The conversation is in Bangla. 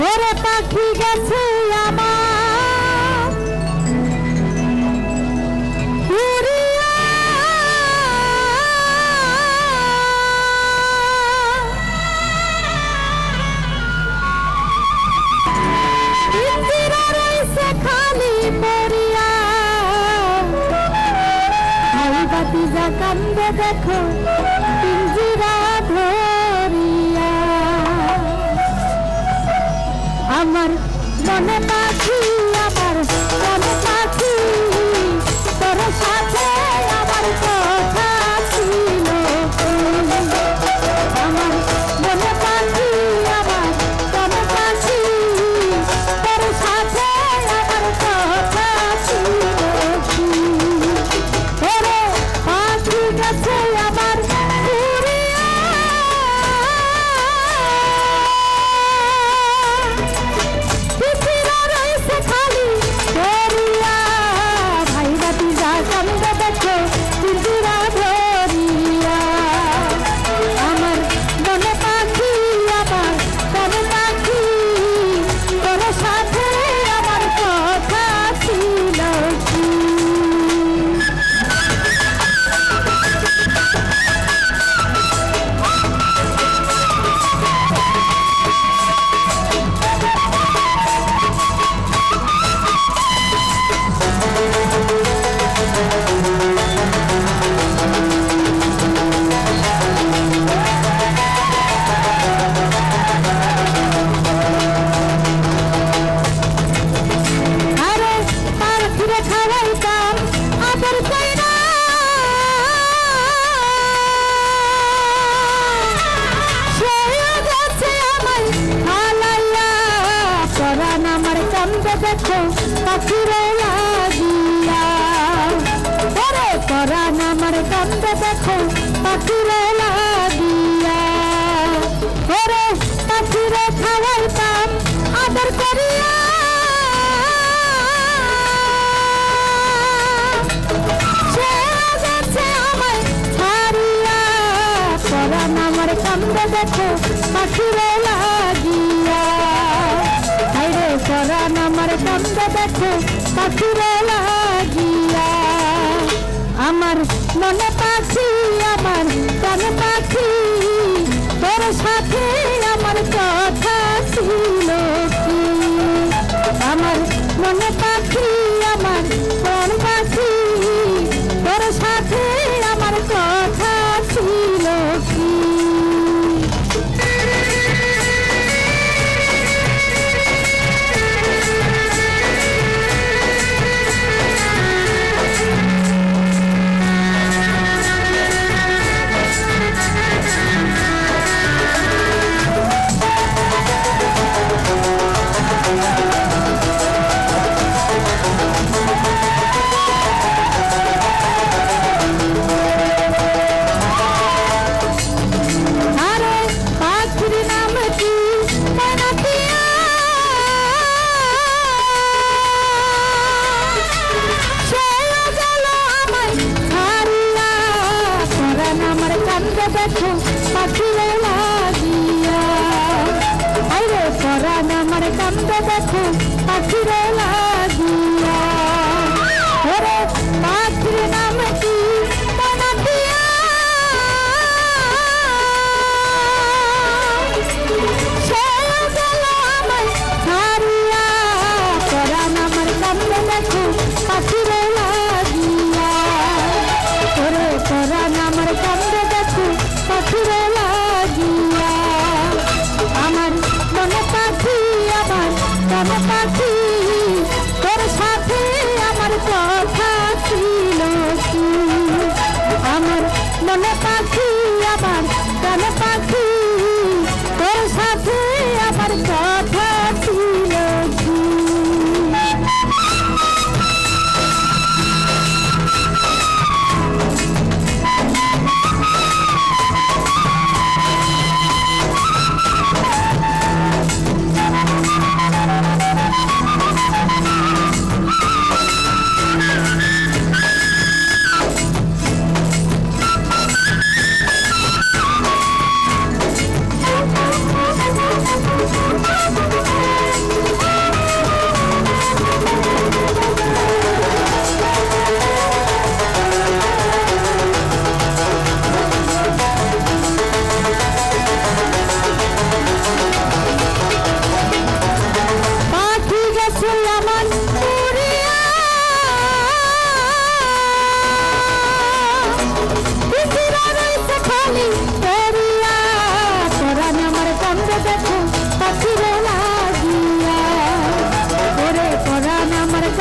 ছেড়ে পাখি গেছে আমার। খালি মরিয়া বাতি যা কান্দে দেখো পিঞ্জিরা ধরে আমার মনে পাখি আমার মনে দেখো, পাখিরে লাগিয়া। ওরে পরাণ আমার কান্দ দেখো, পাখিরে লাগিয়া। ওরে পাখিরে খাওয়াইতাম আদর করিয়া। আমার কান্দ দেখো, পাখিরে লাগিয়া। পরাণ আমার সঙ্গ দেখো পাখিরে লাগিয়া। আমার মনে পাখি আমার